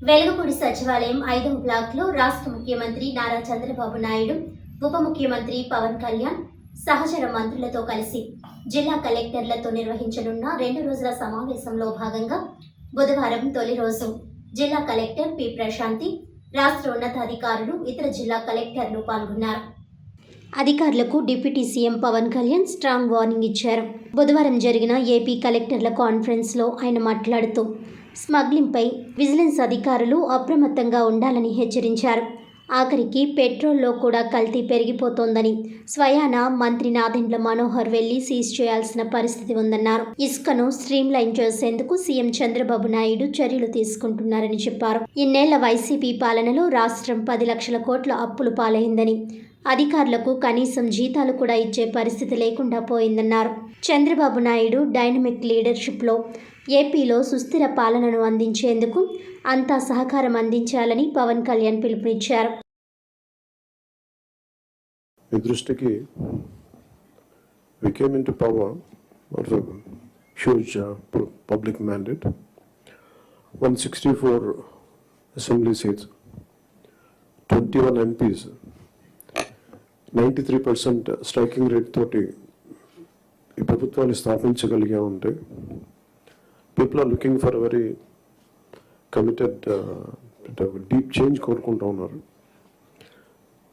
వెలుగుపూడి సచివాలయం ఐదవ బ్లాక్లో రాష్ట్ర ముఖ్యమంత్రి నారా చంద్రబాబు నాయుడు ఉప ముఖ్యమంత్రి పవన్ కళ్యాణ్ సహచర మంత్రులతో కలిసి జిల్లా కలెక్టర్లతో నిర్వహించనున్న రెండు రోజుల సమావేశంలో భాగంగా బుధవారం తొలి రోజు జిల్లా కలెక్టర్ పి ప్రశాంతి రాష్ట్ర ఉన్నతాధికారులు ఇతర జిల్లా కలెక్టర్లు పాల్గొన్నారు. అధికారులకు deputy CM Pawan Kalyan strong warning ఇచ్చారు. బుధవారం జరిగిన ఏపీ కలెక్టర్ల కాన్ఫరెన్స్లో ఆయన మాట్లాడుతూ స్మగ్లింగ్పై విజిలెన్స్ అధికారులు అప్రమత్తంగా ఉండాలని హెచ్చరించారు. ఆఖరికి పెట్రోల్లో కూడా కల్తీ పెరిగిపోతోందని స్వయాన మంత్రి నాదెండ్ల మనోహర్ వెళ్ళి సీజ్ చేయాల్సిన పరిస్థితి ఉందన్నారు. ఇసుకను స్ట్రీమ్ లైన్ చేసేందుకు సీఎం చంద్రబాబు నాయుడు చర్యలు తీసుకుంటున్నారని చెప్పారు. ఇన్నేళ్ళ వైసీపీ పాలనలో రాష్ట్రం పది లక్షల కోట్ల అప్పులు పాలైందని అధికారులకు కనీసం జీతాలు కూడా ఇచ్చే పరిస్థితి లేకుండా పోయిందన్నారు. చంద్రబాబు నాయుడు డైనమిక్ లీడర్షిప్లో ఏపీలో సుస్థిర పాలనను అందించేందుకు అంతా సహకారం అందించాలని పవన్ కళ్యాణ్ పిలుపునిచ్చారు. మీ దృష్టికి we came into power of a huge uh, public mandate, 164 assembly seats, 21 MPs, 93% striking rate తోటి ఈ ప్రభుత్వాన్ని స్థాపించగలిగా ఉంటే people are looking for very committed deep change కోరుకుంటూ ఉన్నారు.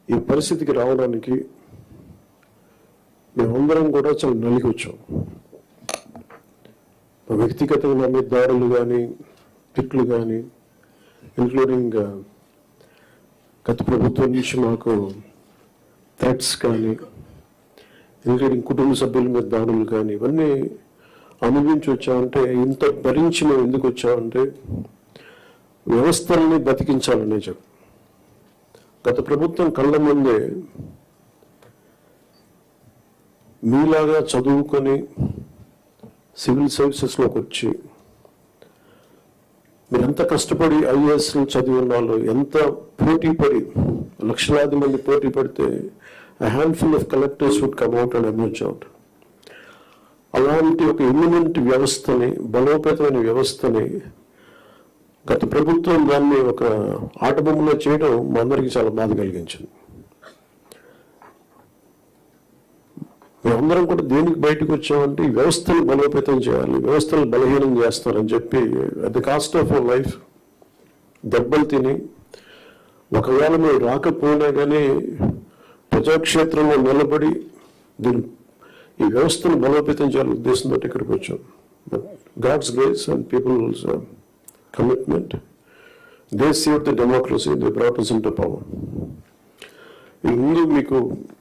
ఈ పరిస్థితికి రావడానికి మేమందరం కూడా చాలా నలిగి వచ్చాం. వ్యక్తిగతంగా మీ దాడులు కానీ తిట్లు కానీ ఇంక్లూడింగ్ uh, గత ప్రభుత్వం నుంచి మాకు థ్రెట్స్ కానీ ఎందుకంటే కుటుంబ సభ్యుల మీద దాడులు కానీ ఇవన్నీ అనుభవించి వచ్చామంటే ఇంత భరించి మేము ఎందుకు వచ్చామంటే వ్యవస్థల్ని బతికించాలనే చెప్పు గత ప్రభుత్వం కళ్ళ ముందే మీలాగా చదువుకొని సివిల్ సర్వీసెస్లోకి వచ్చి మీరు ఎంత కష్టపడి ఐఏఎస్లు చదివి వాళ్ళు ఎంత పోటీ పడి లక్షలాది మంది పోటీ పడితే handful of collectors would come out and emerge out అలాంటి ఒక ఇమ్యూనెంట్ వ్యవస్థని బలోపేతమైన వ్యవస్థని గత ప్రభుత్వం దాన్ని ఒక ఆటబొమ్మలో చేయడం మా అందరికీ చాలా బాధ కలిగించింది. మేమందరం కూడా దేనికి బయటకు వచ్చామంటే ఈ వ్యవస్థను బలోపేతం చేయాలి వ్యవస్థను బలహీనం చేస్తారని చెప్పి at the cost of life దెబ్బలు తిని ఒకవేళ మేము రాకపోయినా కానీ ప్రజాక్షేత్రంలో నిలబడి దీని ఈ వ్యవస్థను బలోపేతం చేయాలని ఉద్దేశంతో ఇక్కడికి వచ్చాం. But God's grace and people's commitment they save the democracy they brought in into power ఈ ముందు మీకు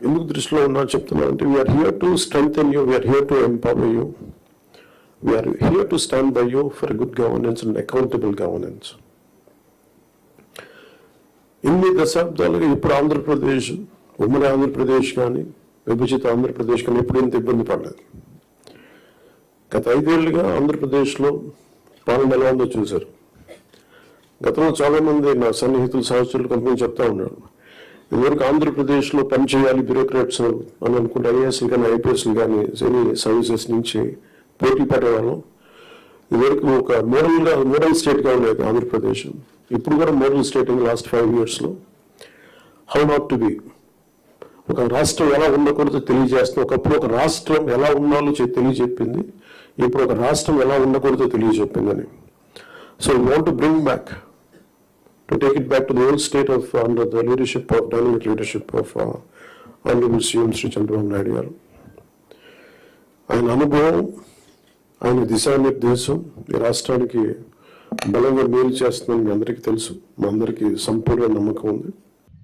ఎందుకు దృష్టిలో ఉన్నా చెప్తున్నా అంటే we are here to strengthen you we are here to empower you we are here to stand by you for good governance and accountable governance ఇన్ని దశాబ్దాలుగా ఇప్పుడు ఆంధ్రప్రదేశ్ ఉమ్మడి ఆంధ్రప్రదేశ్ కానీ విభజిత ఆంధ్రప్రదేశ్ కానీ ఎప్పుడు ఇంత ఇబ్బంది పడలేదు. గత ఐదేళ్ళుగా ఆంధ్రప్రదేశ్లో పాలన ఎలా ఉందో చూశారు. గతంలో చాలామంది నా సన్నిహితులు సహచరులు కొంతమంది చెప్తా ఉన్నారు. ఇదివరకు ఆంధ్రప్రదేశ్లో పనిచేయాలి బ్యూరోక్రాట్స్ అని అనుకుంటే ఐఏఎస్లు కానీ ఐపీఎస్లు కానీ ఎనీ సర్వీసెస్ నుంచి పోటీ పడేవాళ్ళం. ఇదివరకు ఒక మోడల్గా మోడల్ స్టేట్గా ఉండేది ఆంధ్రప్రదేశ్. ఇప్పుడు కూడా మోడల్ స్టేట్ లాస్ట్ ఫైవ్ ఇయర్స్లో. How not to be. ఒక రాష్ట్రం ఎలా ఉండకూడదో తెలియజేస్తుంది ఒకప్పుడు ఒక రాష్ట్రం ఎలా ఉండాలో తెలియజెప్పింది ఇప్పుడు ఒక రాష్ట్రం ఎలా ఉండకూడదో తెలియజెప్పిందని. So want to bring back to take it back to the old state of under the leadership of dynamic leadership of honourable CM Shri Chandrababu Naidu గారు. ఆయన అనుభవం ఆయన దిశానిర్దేశం ఈ రాష్ట్రానికి బలంగా మేలు చేస్తుందని మీ అందరికీ తెలుసు. మా అందరికీ సంపూర్ణ నమ్మకం ఉంది.